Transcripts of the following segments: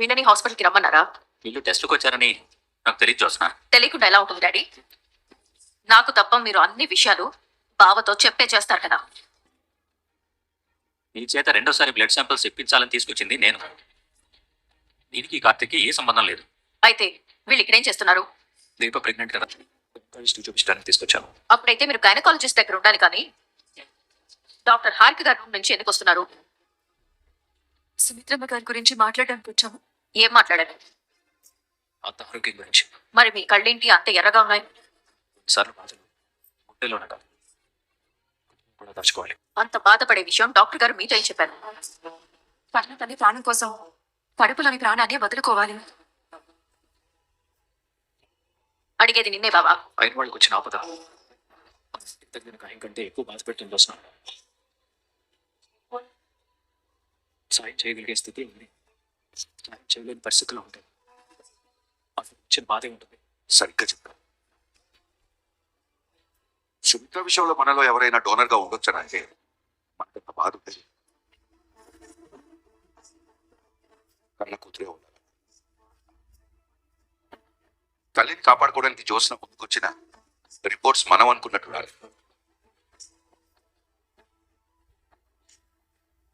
వీళ్ళని హాస్పిటల్కి రమ్మన్నారా? వీళ్ళు టెస్ట్కి వచ్చారని నాకు తెలియదు చూసిన తెలియకుండా ఎలా ఉంటుంది డాడీ? నాకు తప్ప మీరు అన్ని విషయాలు బావతో చెప్పే చేస్తారు కదా నీ చేత రెండోసారి బ్లడ్ శాంపిల్స్ ఇప్పించాలని తీసుకొచ్చింది నేను. దీనికి కార్తిక్కి ఏ సంబంధం లేదు. అయితే వీళ్ళు ఇక్కడేం చేస్తున్నారు? దీప ప్రెగ్నెంట్ కదా. హిస్టరీ చూపించడానికి తీసుకొచ్చాను. అప్పుడైతే మీరు గైనకాలజిస్ట్ దగ్గర ఉండాలి కానీ డాక్టర్ హారిక గారి రూమ్ నుంచి ఎందుకు వస్తున్నారు? సుమిత్రమ్మ గారి గురించి మాట్లాడడానికి వచ్చాము. ఏం మాట్లాడారు? అంత ఆరోగ్యం గురించి. మరి మీ కళ్ళేంటి అంత ఎర్రగా ఉన్నాయి? సార్లు బాధలు గుండెలోనే కాదు. కూడా దాచుకోవాలి. అంత బాధపడే విషయం డాక్టర్ గారు మీతో చెప్పారు? కన్న తల్లి ప్రాణం కోసం కడుపులోని ప్రాణాన్ని వదులుకోవాలి. అడిగేది నిన్నే బావా. అయిన వాళ్ళకి వచ్చిన ఆపద. గాయం కంటే ఎక్కువ బాధ పెట్టింది వస్తున్నాం. సాయం చేయగలిగే స్థితి ఉంది. సాయం చేయలేని పరిస్థితులు ఉంటాయి అది వచ్చిన బాధే ఉంటుంది. సరిగ్గా చెప్పారు సుమిత్ర విషయంలో మనలో ఎవరైనా డోనర్గా ఉండొచ్చనా అంటే మనకంత బాధ ఉంటుంది కళ్ళ కూతురే ఉండాలి. తల్లిని కాపాడుకోవడానికి జోస్న ముందుకొచ్చిన రిపోర్ట్స్ మనం అనుకున్నట్టు రాలేదు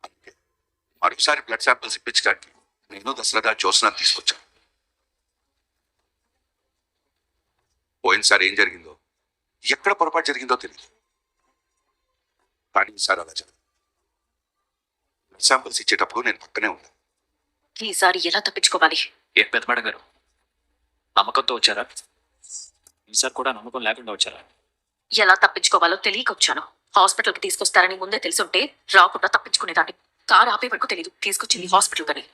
అందుకే మరోసారి బ్లడ్ శాంపిల్స్ ఇప్పించడానికి నేను దసరదా జోస్న తీసుకొచ్చాను. పోయినసారి ఏం జరిగిందో ఎక్కడ పొరపాటు జరిగిందో తెలియదు కానీ ఈసారి అలా జరగదు. శాంపిల్స్ ఇచ్చేటప్పుడు నేను పక్కనే ఉన్నాను ఈసారి ఎలా తప్పించుకోవాలి? ఏం పెద్ద మేడం గారు? నమ్మకంతో వచ్చారా? ఈసారి కూడా నమ్మకం లేకుండా వచ్చారా? ఎలా తప్పించుకోవాలో తెలియక వచ్చాను హాస్పిటల్కి తీసుకొస్తారని ముందే తెలుసుంటే రాకుండా తప్పించుకునేదాన్ని. కారు ఆపే వరకు తెలియదు తీసుకొచ్చింది హాస్పిటల్ కని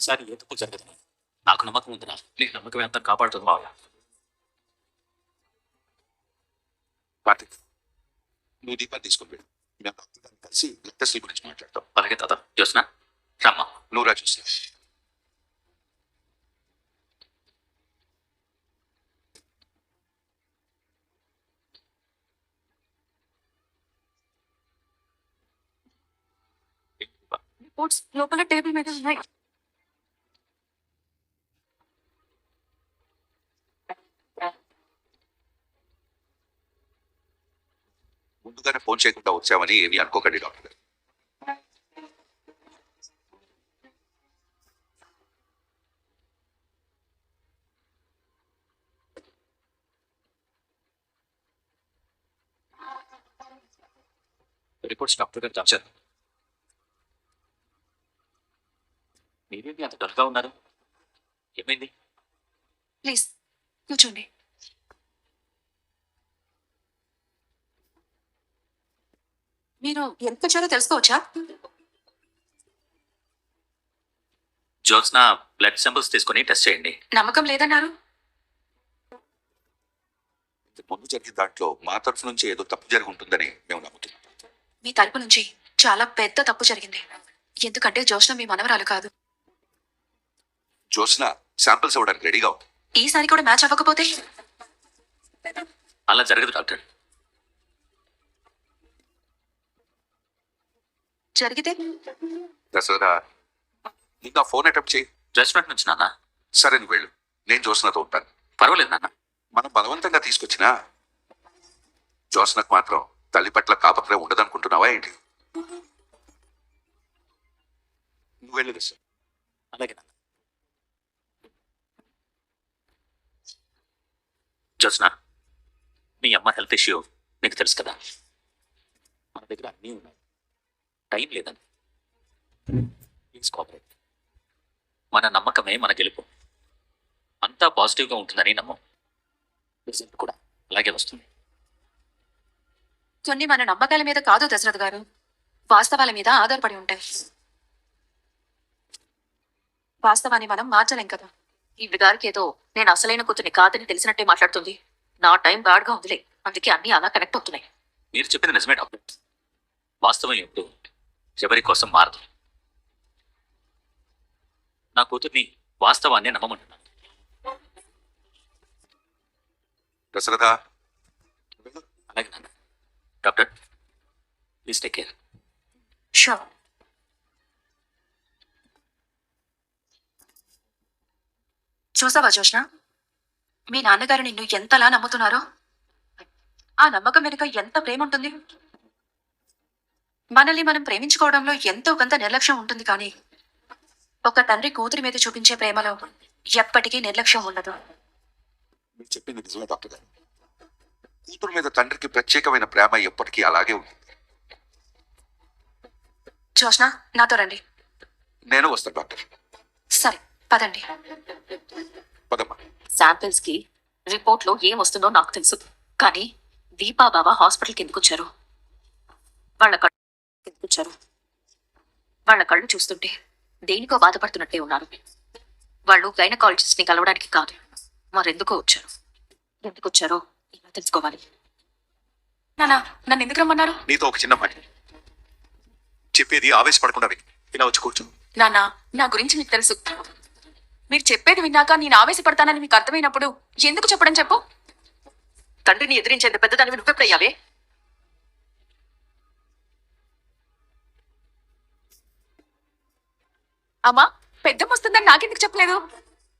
ఈసారి ఏ తప్పు జరగదని. నాకు నమ్మకం ఉందిరా. నీ నమ్మకం ఎంత కాపాడుతుంది బాగా కార్తిక్ నువ్వు దీపాన్ని తీసుకొని వెళ్ళు. మేము అందరం కలిసి బ్లడ్ గురించి మాట్లాడతాం. అలాగే తాత చూసినా రమ్మా. నువ్వు రా చూసి రిపోర్ట్స్ లోపల టేబుల్ మీద ఉన్నాయి. ముందుగానే ఫోన్ చేయకుండా వచ్చామని ఏమి అనుకోకండి డాక్టర్ గారు. రిపోర్ట్స్ డాక్టర్ గారు దాచారు మీరేంటి అంత డల్గా ఉన్నారు? ఏమైంది? ప్లీజ్ కూర్చోండి. మీరు ఎంత వచ్చారో తెలుసుకోవచ్చా? జోత్స్న బ్లడ్ శాంపిల్స్ తీసుకొని టెస్ట్ చేయండి. నమ్మకం లేదన్నారు? ముందు జరిగిన దాంట్లో మా తరఫు నుంచి ఏదో తప్పు జరిగి ఉంటుందని మేము నమ్ముతున్నాం. మీ తరపు నుంచి చాలా పెద్ద తప్పు జరిగింది. ఎందుకంటే జోష్న మీ మనవరాలు కాదు. జోస్న శాంపిల్స్ ఇవ్వడానికి రెడీగా ఉంది. ఈసారి కూడా మ్యాచ్ అవ్వకపోతే? అలా జరగదు డాక్టర్. జరిగితే? దసరా ఇంకా ఫోన్ అటెంప్ట్ చేయి. రెస్టారెంట్ నుంచి నాన్న? సరే నువ్వు వెళ్ళు. నేను జోస్నతో ఉంటాను. పర్వాలేదు నాన్న. మనం బలవంతంగా తీసుకొచ్చినా జోస్నకు మాత్రం తల్లి పట్ల కాపత్రం ఉండదనుకుంటున్నావా ఏంటి? నువ్వు వెళ్ళు దశ అలాగే నాన్న. జోత్స్న మీ అమ్మ హెల్త్ ఇష్యూ నీకు తెలుసు కదా? మన దగ్గర అన్నీ ఉన్నాయి. టైం లేదని ప్లీజ్ కోఆపరేట్ మన నమ్మకమే మన గెలుపు. అంతా పాజిటివ్గా ఉంటుందని నమ్మం. రిజల్ట్ కూడా అలాగే వస్తుంది. కొన్ని మన నమ్మకాల మీద కాదు దశరథ్ గారు. వాస్తవాల మీద ఆధారపడి ఉంటాయి. వాస్తవాన్ని మనం మార్చలేం కదా. ఈవిడ గారికి ఏదో నేను అసలైన కూతుని కాదని తెలిసినట్టే మాట్లాడుతుంది. నా టైం బ్యాడ్గా ఉందిలే. అందుకే అన్ని అలా కనెక్ట్ అవుతున్నాయి. మీరు చెప్పింది నిజమే డాక్టర్. వాస్తవం ఎప్పుడు ఎవరి కోసం మారదు. నా కూతుర్ని వాస్తవాన్ని నమ్మమంటున్నాను. దశరథ అలాగే నాన్న. Doctor please take care. Sure. చూసావా జోష్న మీ నాన్నగారు నిన్ను ఎంతలా నమ్ముతున్నారో? ఆ నమ్మకం వెనుక ఎంత ప్రేమ ఉంటుంది మనల్ని మనం ప్రేమించుకోవడంలో ఎంతో కొంత నిర్లక్ష్యం ఉంటుంది కానీ ఒక తండ్రి కూతురి మీద చూపించే ప్రేమలో ఎప్పటికీ నిర్లక్ష్యం ఉండదు. మీరు చెప్పింది నిజమే డాక్టర్ గారు. కూతురు మీద తండ్రికి ప్రత్యేకమైన ప్రేమ ఎప్పటికీ అలాగే ఉంది. జోష్న నాతో రండి. నేను వస్తాను డాక్టర్. సరే పదండి. పదమ్మా. శాంపిల్స్కి రిపోర్ట్లో ఏం వస్తుందో నాకు తెలుసు. కానీ దీపా బాబా హాస్పిటల్కి ఎందుకు వచ్చారు? వాళ్ళ వచ్చారు వాళ్ళ కళ్ళు చూస్తుంటే దేనికో బాధపడుతున్నట్టే ఉన్నారు. వాళ్ళు గైనకాలజిస్ట్ని కలవడానికి కాదు మరెందుకో వచ్చారు. ఎందుకు వచ్చారో ఇలా తెలుసుకోవాలి? నానా నన్ను ఎందుకు రమ్మన్నారు? నీతో ఒక చిన్న మాట. చెప్పేది ఆవేశపడకుండా విను. ఇలా వచ్చి కూర్చో. నాన్న నా గురించి మీకు తెలుసు. మీరు చెప్పేది విన్నాక నేను ఆవేశపడతానని మీకు అర్థమైనప్పుడు ఎందుకు చెప్పడం చెప్పు? తండ్రిని ఎదిరించేంత పెద్దదానివి నువ్వెప్పుడయ్యావే? అమ్మా పెద్దమ్మ వస్తుందని నాకెందుకు చెప్పలేదు?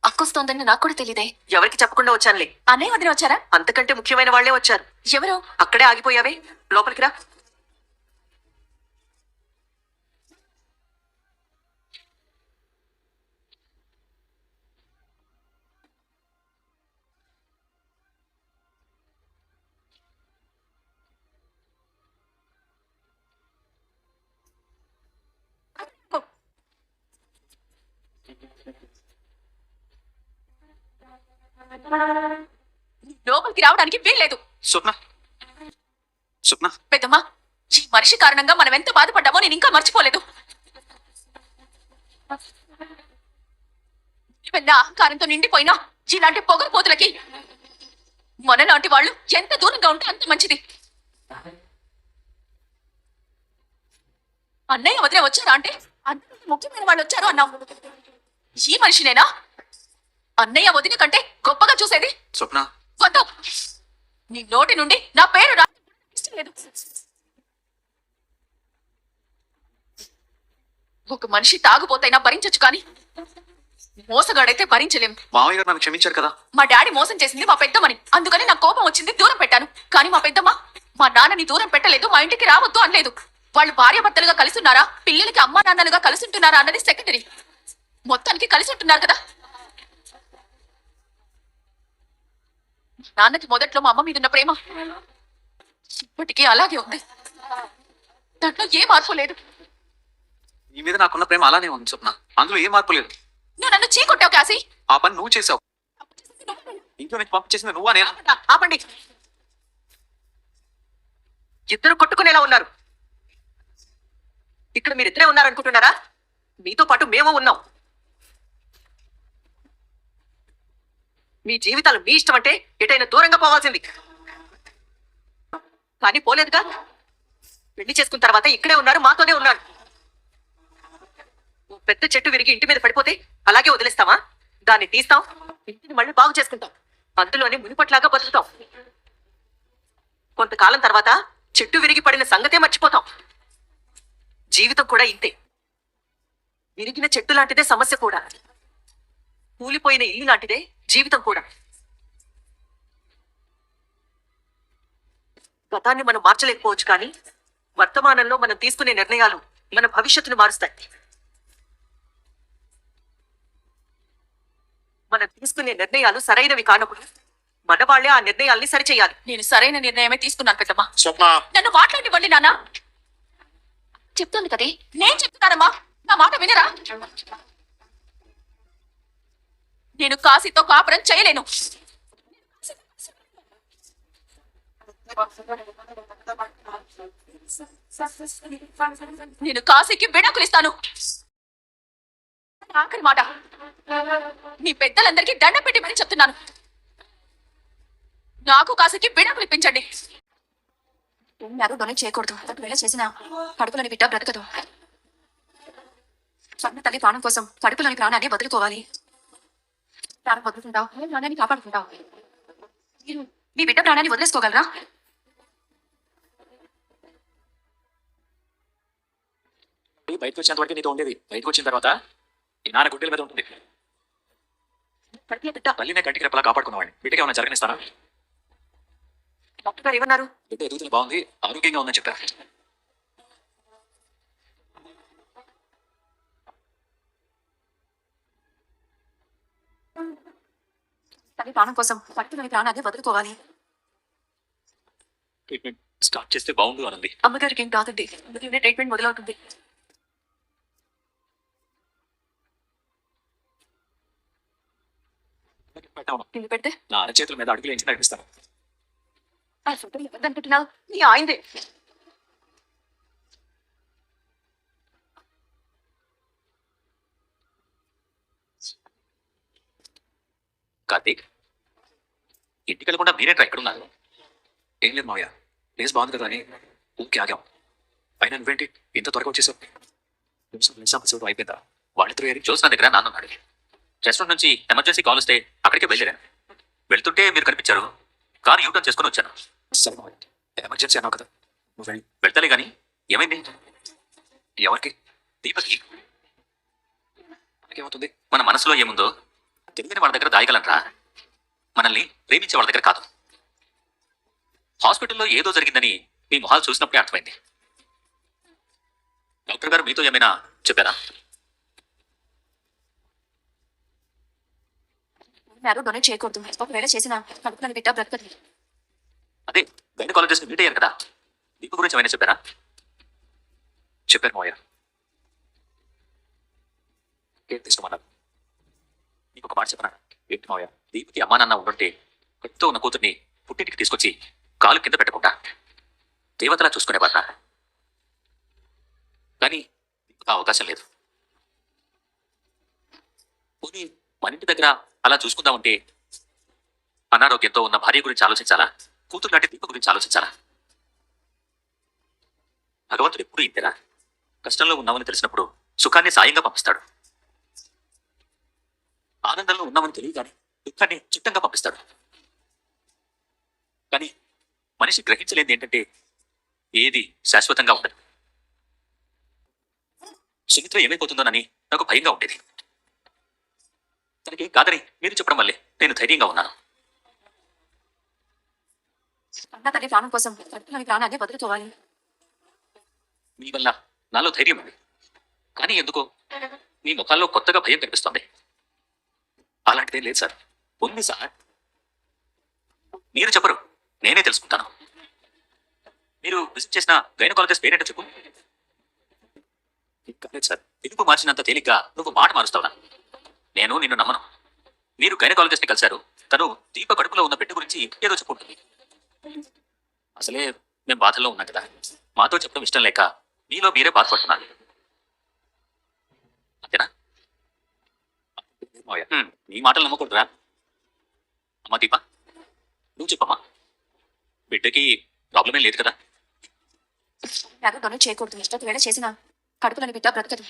అక్కొస్తోందని నాకు కూడా తెలియదే ఎవరికి చెప్పకుండా వచ్చానులే. అన్నయ్య వదిన వచ్చారా? అంతకంటే ముఖ్యమైన వాళ్ళే వచ్చారు. ఎవరు? అక్కడే ఆగిపోయావే. లోపలికి రా. లోపలికి రావడానికి వీల్లేదు. స్వప్న. స్వప్న. పెద్దమ్మ ఈ మనిషి కారణంగా మనం ఎంత బాధపడ్డామో నేను ఇంకా మర్చిపోలేదు. పెద్ద అహంకారంతో నిండిపోయినా ఇలాంటి పొగరుపోతులకి మనలాంటి వాళ్ళు ఎంత దూరంగా ఉంటే అంత మంచిది. అన్నయ్య వదిలే వచ్చారా అంటే అంతకంటే ముఖ్యమైన వాళ్ళు వచ్చారు అన్నావు ఈ మనిషినేనా? అన్నయ్య వదిన కంటే గొప్పగా చూసేది? స్వప్న. వద్దు. నీ నోటి నుండి నా పేరు రా లేదు ఒక మనిషి తాగుపోతైనా భరించొచ్చు కానీ మోసగాడైతే భరించలేం. మామయ్య గారు నన్ను క్షమించారు కదా? మా డాడీ మోసం చేసింది మా పెద్దమ్మని. అందుకని నాకు కోపం వచ్చింది దూరం పెట్టాను. కానీ మా పెద్దమ్మ మా నాన్నని దూరం పెట్టలేదు మా ఇంటికి రావద్దు అనలేదు. వాళ్ళు భార్యాభర్తలుగా కలిసి ఉన్నారా పిల్లలకి అమ్మా నాన్నలుగా కలిసి ఉంటున్నారా అన్నది సెకండరీ మొత్తానికి కలిసి ఉంటున్నారు కదా. నాన్నకి మొదట్లో మా అమ్మ మీద ఉన్న ప్రేమ ఇప్పటికీ అలాగే ఉంది. దాంట్లో ఏ మార్పు లేదు. నీ మీద నాకున్న ప్రేమ అలానే ఉంది స్వప్న. అందులో ఏ మార్పు లేదు. నువ్వు నన్ను చీకొట్టావు కాసి ఆ పని నువ్వు చేసావు. ఇంట్లో నుంచి పంపించేసింది నువ్వా నేను ఆపండి ఇద్దరు కొట్టుకునేలా ఉన్నారు. ఇక్కడ మీరు ఇద్దరే ఉన్నారనుకుంటున్నారా? మీతో పాటు మేము ఉన్నాం. మీ జీవితాలు మీ ఇష్టం అంటే ఎటైనా దూరంగా పోవాల్సింది. కానీ పోలేదుగా పెళ్ళి చేసుకున్న తర్వాత ఇక్కడే ఉన్నారు మాతోనే ఉన్నాడు ఓ పెద్ద చెట్టు విరిగి ఇంటి మీద పడిపోతే అలాగే వదిలేస్తావా దాన్ని తీస్తాం ఇంటిని మళ్ళీ బాగు చేసుకుంటాం. అందులోనే మునిపట్లాగా బతుకుతాం. కొంతకాలం తర్వాత చెట్టు విరిగి పడిన సంగతే మర్చిపోతాం. జీవితం కూడా ఇంతే. విరిగిన చెట్టు లాంటిదే సమస్య కూడా. కూలిపోయిన ఇల్లు లాంటిదే జీవితం కూడా. గతాన్ని మనం మార్చలేకపోవచ్చు కానీ వర్తమానంలో మనం తీసుకునే నిర్ణయాలు మన భవిష్యత్తును మారుస్తాయి. మనం తీసుకునే నిర్ణయాలు సరైనవి కానప్పుడు మన వాళ్ళే ఆ నిర్ణయాల్ని సరిచేయాలి. నేను సరైన నిర్ణయమే తీసుకున్నాను పెద్దమ్మ. స్వప్న నన్ను మాట్లాడివ్వండి నాన్న. చెప్తుంది కదే. నేను చెప్తానమ్మా నా మాట వినరా? నేను కాశీతో కాపురం చేయలేను. నేను కాశీకి విడాకులు ఇస్తాను ఆఖరి మాట. మీ పెద్దలందరికీ దండ పెట్టిమని చెప్తున్నాను. నాకు కాశీకి విడాకులు ఇప్పించండి నాకు డొనేట్ చేయకూడదు. ఒకవేళ చేసిన కడుపులోని బిడ్డ బ్రతకదు. సన్న తల్లి ప్రాణం కోసం కడుపులోని ప్రాణాన్ని వదులుకోవాలి ప్రాణం ప్రాణాన్ని కాపాడుకుంటావు మీరు మీ బిడ్డ ప్రాణాన్ని వదిలేసుకోగలరా? బయటకు వచ్చేంత వరకు నీతో ఉండేది. బయటకు వచ్చిన తర్వాత ఈ నాన్న గుడ్డల మీద ఉంటుంది. తల్లినే కంటికి రెప్పలా కాపాడుకున్నవాడిని. బిడ్డకి ఏమైనా జరగనిస్తానా డాక్టర్ గారు ఏమన్నారు? బిడ్డ ఎదుగుదల బాగుంది ఆరోగ్యంగా ఉందని చెప్పారు. తల్లి ప్రాణం కోసం పట్టుకుని ప్రాణాన్ని వదులుకోవాలి ట్రీట్మెంట్ స్టార్ట్ చేస్తే బాగుండు అనుంది అమ్మగారికి ఏం కాదండి. ట్రీట్మెంట్ మొదలవుతుంది. పెట్టాను నిన్ను పెడితే? నా అరచేతుల మీద అడుగులు ఎంచి నడిపిస్తాను. ఆ ఫోటో ఎవరిదనుకుంటున్నావు నీ ఆయిందే కార్తీక్. ఇంటికి వెళ్ళకుండా మీరేంట్రా ఇక్కడ ఉన్నారు ఏం లేదు మావయ్య ప్లేస్ బాగుంది కదా అని ఊరికి ఆగాం. అయినా నువ్వేంటి ఇంత త్వరగా వచ్చేసావు? నిమిషం నిమిషం అసలు అయిపోయిందా? వాళ్ళిద్దరు ఏరి చూసిన దగ్గర నాన్న ఉన్నాడు. రెస్టారెంట్ నుంచి ఎమర్జెన్సీ కాల్ వస్తే అక్కడికి వెళ్ళాను వెళ్తుంటే మీరు కనిపించారు. కారు యూటర్న్ చేసుకుని వచ్చాను. సరే మావయ్య ఎమర్జెన్సీ అన్నావు కదా నువ్వు వెళ్తలే కానీ ఏమైంది? ఎవరికి? దీపకి? మనకేమవుతుంది? మన మనసులో ఏముందో తెలియని వాళ్ళ దగ్గర దాయగలరా మనల్ని ప్రేమించే వాళ్ళ దగ్గర కాదు. హాస్పిటల్లో ఏదో జరిగిందని మీ మొహాలు చూసినప్పుడే అర్థమైంది. డాక్టర్ గారు మీతో ఏమైనా చెప్పారా? మీరు డొనేట్ చేయకూడదు. ఒకవేళ చేసిన కడుపులను బ్రతకదు. అదే గైనకాలజిస్ట్ మీట్ అయ్యారు కదా. దీప గురించి ఏమైనా చెప్పారా? చెప్పారు మోయ ఏం తీసుకోమన్నారు? నీకు ఒక మాట చెప్పనా? ఏంటి మోయ దీపకి అమ్మానాన్న ఉండుంటే కట్టుతో ఉన్న కూతుర్ని పుట్టింటికి తీసుకొచ్చి కాలు కింద పెట్టకుండా దేవతలా చూసుకునేవాట కానీ ఆ అవకాశం లేదు. పోనీ మన ఇంటి దగ్గర అలా చూసుకుందామంటే అనారోగ్యంతో ఉన్న భార్య గురించి ఆలోచించాలా? కూతురు నాటి దీప గురించి ఆలోచించాలా? భగవంతుడు ఎప్పుడు ఇంతేరా కష్టంలో ఉన్నామని తెలిసినప్పుడు సుఖాన్ని సాయంగా పంపిస్తాడు. ఆనందంలో ఉన్నామని తెలియగానే దుఃఖాన్ని చిత్తంగా పంపిస్తాడు. కానీ మనిషి గ్రహించలేది ఏంటంటే ఏది శాశ్వతంగా ఉండదు. సుమిత్ర ఏమైపోతుందోనని నాకు భయంగా ఉండేది. తనకి కాదని మీరు చెప్పడం వల్లే నేను ధైర్యంగా ఉన్నాను. అన్న తల్లి ప్రాణం కోసం ప్రాణాన్ని మీ వల్ల నాలో ధైర్యం ఉంది. కానీ ఎందుకో మీ ముఖాల్లో కొత్తగా భయం కనిపిస్తోంది. అలాంటిదేం లేదు సార్. ఉంది సార్. మీరు చెప్పరు. నేనే తెలుసుకుంటాను. మీరు విజిట్ చేసిన గైనకాలజిస్ట్ పేరేంటో చెప్పు. ఇంకా సార్ పిలుపు మార్చినంత తేలిగ్గా నువ్వు మాట మారుస్తావునా నేను నిన్ను నమ్మను. మీరు గైనకాలజిస్ట్ని కలిశారు. తను దీప కడుపులో ఉన్న బిడ్డ గురించి ఏదో చెప్పుకుంటుంది అసలే మేము బాధల్లో ఉన్నాం కదా. మాతో చెప్పడం ఇష్టం లేక మీలో మీరే బాధపడుతున్నారు. అంతేనా? నీ మాటలు నమ్మకూడదురా. అమ్మా దీప నువ్వు చెప్పమ్మా. బిడ్డకి ప్రాబ్లం ఏం లేదు కదా? మీరు డొనేట్ చేయకూడదు. ఒకవేళ చేసిన కడుపులోని బిడ్డ బ్రతకదు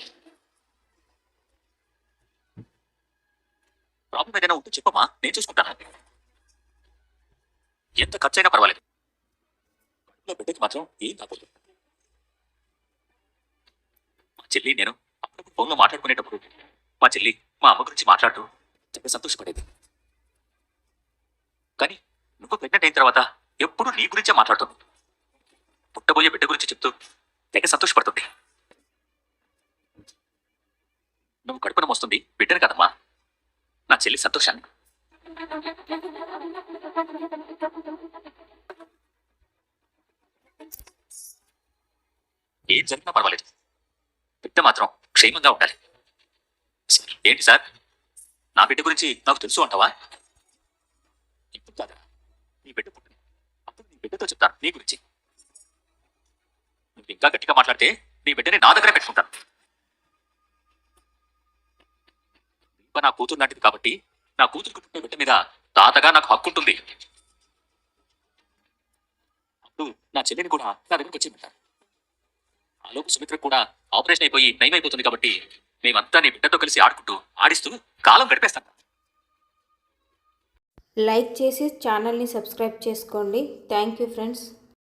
ప్రాబ్లం ఏదైనా ఉంటే చెప్పమ్మా నేను చూసుకుంటాను. ఎంత ఖర్చైనా పర్వాలేదు. కడుపులో బిడ్డకి మాత్రం ఏం కాకూడదు. మా చెల్లి నేను అప్పుడప్పుడు ఫోన్లో మాట్లాడుకునేటప్పుడు మా చెల్లి మా అమ్మ గురించి మాట్లాడుతూ చాలా సంతోషపడేది. కానీ నువ్వు ప్రెగ్నెంట్ అయిన తర్వాత ఎప్పుడు నీ గురించే మాట్లాడుతుంది. పుట్టబోయే బిడ్డ గురించి చెప్తూ తెగ సంతోషపడుతుంది. నువ్వు కడుపున వస్తుంది బిడ్డను కదమ్మా. నా చెల్లి సంతోషాన్ని. ఏం జరిగినా పర్వాలేదు. బిడ్డ మాత్రం క్షేమంగా ఉండాలి. ఏంటి సార్? నా బిడ్డ గురించి నాకు తెలుసు అంటావా? నీ బిడ్డ పుట్టింది. అప్పుడు నీ బిడ్డతో చెప్తాను నీ గురించి. నువ్వు ఇంకా గట్టిగా మాట్లాడితే నీ బిడ్డని నా దగ్గర పెట్టుకుంటాను. దీప నా కూతురు లాంటిది కాబట్టి నా కూతురుకు పుట్టిన బిడ్డ మీద తాతగా నాకు హక్కు ఉంటుంది. అప్పుడు నా చెల్లిని కూడా నా దగ్గరికి వచ్చి ఆలోపు సుమిత్ర కూడా ఆపరేషన్ అయిపోయి నయమైపోతుంది కాబట్టి మేమంతా నీ బిడ్డతో కలిసి ఆడుకుంటూ ఆడిస్తూ కాలం గడిపేస్తాను లైక్ చేసి ఛానల్ని సబ్స్క్రైబ్ చేసుకోండి. Thank you friends.